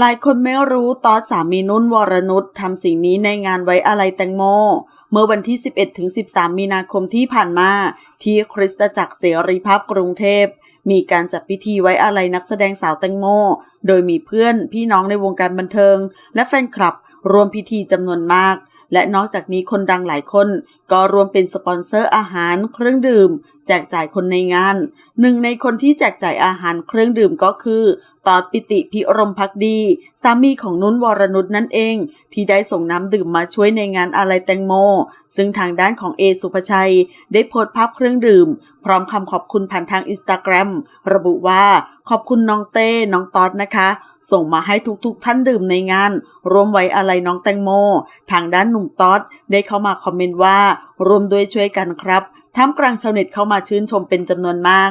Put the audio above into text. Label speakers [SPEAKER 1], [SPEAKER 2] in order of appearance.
[SPEAKER 1] หลายคนไม่รู้ตอนสามีนุ่นวรนุชทำสิ่งนี้ในงานไว้อะไรแตงโม เมื่อวันที่ 11ถึง13 มีนาคมที่ผ่านมา ที่คริสตจักรเสรีภาพกรุงเทพ มีการจัดพิธีไว้อะไรนักแสดงสาวแตงโม โดยมีเพื่อนพี่น้องในวงการบันเทิง และแฟนคลับรวมพิธีจำนวนมาก และนอกจากนี้คนดังหลายคน ก็รวมเป็นสปอนเซอร์อาหารเครื่องดื่ม แจกจ่ายคนในงาน หนึ่งในคนที่แจกจ่ายอาหารเครื่องดื่มก็คือตอดปิติพิรมพักดี สามีของนุ่นวรนุชนั่นเอง ที่ได้ส่งน้ำดื่มมาช่วยในงานอะไรแตงโม ซึ่งทางด้านของเอสุภชัย ได้โพสต์ภาพเครื่องดื่ม พร้อมคำขอบคุณผ่านทางอินสตาแกรมระบุว่าขอบคุณน้องเต้ น้องตอดนะคะส่งมาให้ทุกๆท่านดื่มในงาน รวมไว้อะไรน้องแตงโม ทางด้านหนุ่มตอดได้เข้ามาคอมเมนต์ว่า รวมด้วยช่วยกันครับท่ามกลางชาวเน็ตเข้ามาชื่นชมเป็นจำนวนมาก